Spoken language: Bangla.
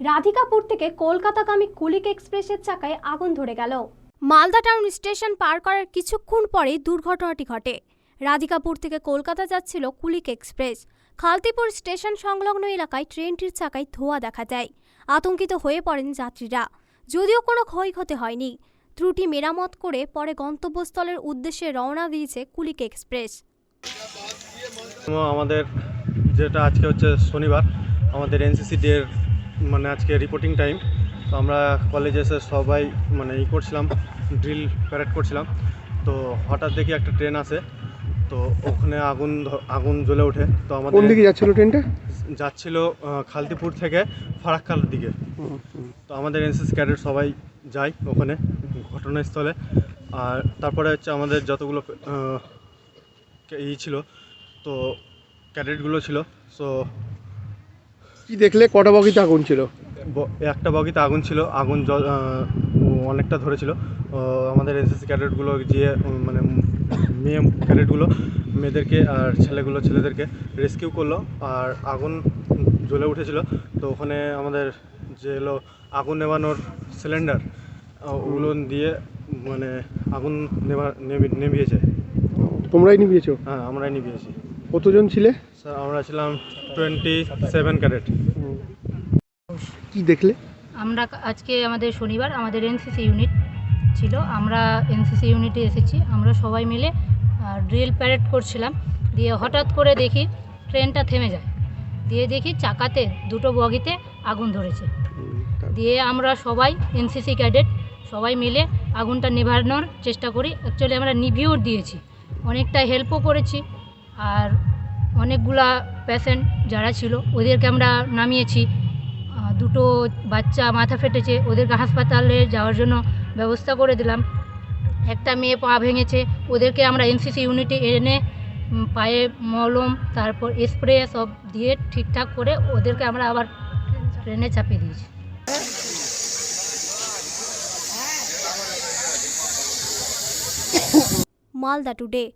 রাধিকাপুর থেকে কলকাতাগামী কুলিক এক্সপ্রেসের চাকায় আগুন ধরে গেল। মালদা টাউন স্টেশন পার করার কিছুক্ষণ পরেই দুর্ঘটনাটি ঘটে। রাধিকাপুর থেকে কলকাতা যাচ্ছিল কুলিক এক্সপ্রেস। খালতিপুর স্টেশন সংলগ্ন এলাকায় ট্রেনটির চাকায় ধোঁয়া দেখা যায়। আতঙ্কিত হয়ে পড়েন যাত্রীরা। যদিও কোনো ক্ষয়ক্ষতি হয়নি। ত্রুটি মেরামত করে পরে গন্তব্যস্থলের উদ্দেশ্যে রওনা দিয়েছে কুলিক এক্সপ্রেস। আমাদের যেটা আজকে হচ্ছে শনিবার, আমাদের এনসিসি ডে মানে আজকে রিপোর্টিং টাইম তো আমরা কলেজে এসে সবাই মানে ই করছিলাম ড্রিল প্যারেড করছিলাম। তো হঠাৎ দেখি একটা ট্রেন আসে তো ওখানে আগুন আগুন জ্বলে ওঠে। তো কোন আমাদের দিকে যাচ্ছিল ট্রেনটা যাচ্ছিল খালতিপুর থেকে ফারাক্কার দিকে। তো আমাদের এনসিসি ক্যাডেট সবাই যায় ওখানে ঘটনাস্থলে। আর তারপরে হচ্ছে আমাদের যতগুলো ই ছিল তো ক্যাডেটগুলো ছিল। সো কি দেখলে কটা বগিতে আগুন ছিল? ব- একটা বগিতে আগুন ছিল আগুন জ- আহ, অনেকটা ধরেছিল। আমাদের এনসিসি ক্যাডেটগুলো গিয়ে উম, মানে মেয়ে ক্যাডেটগুলো মেয়েদেরকে আর ছেলেগুলো ছেলেদেরকে রেস্কিউ করল আর আগুন জ্বলে উঠেছিল। তো ওখানে আমাদের যে এলো আগুন নেভানোর সিলিন্ডার ওগুলো দিয়ে মানে আগুন নেভা নেভি- নেভিয়েছে। তোমরাই নিভিয়েছো? হ্যাঁ আমরাই নিভিয়েছি। কতজন ছিলে? স্যার আমরা ছিলাম টোয়েন্টি সেভেন ক্যাডেট কি দেখলে? আমরা আজকে আমাদের শনিবার আমাদের এনসিসি ইউনিট ছিল। আমরা এনসিসি ইউনিটে এসেছি। আমরা সবাই মিলে ড্রিল প্যারেড করছিলাম। দিয়ে হঠাৎ করে দেখি ট্রেনটা থেমে যায়। দিয়ে দেখি চাকাতে দুটো বগিতে আগুন ধরেছে। দিয়ে আমরা সবাই এনসিসি ক্যাডেট সবাই মিলে আগুনটা নেভানোর চেষ্টা করি। অ্যাকচুয়ালি আমরা নিভিও দিয়েছি। অনেকটা হেল্পও করেছি। আর অনেকগুলা পেশেন্ট যারা ছিল, ওদেরকে আমরা নামিয়েছি। দুটো বাচ্চা মাথা ফেটেছে, ওদেরকে হাসপাতালে যাওয়ার জন্য ব্যবস্থা করে দিলাম। একটা মেয়ে পা ভেঙেছে, ওদেরকে আমরা এনসিসি ইউনিটে এনে পায়ে মলম, তারপর স্প্রে সব দিয়ে ঠিকঠাক করে ওদেরকে আমরা আবার ট্রেনে চাপিয়ে দিয়েছি। মালদা টুডে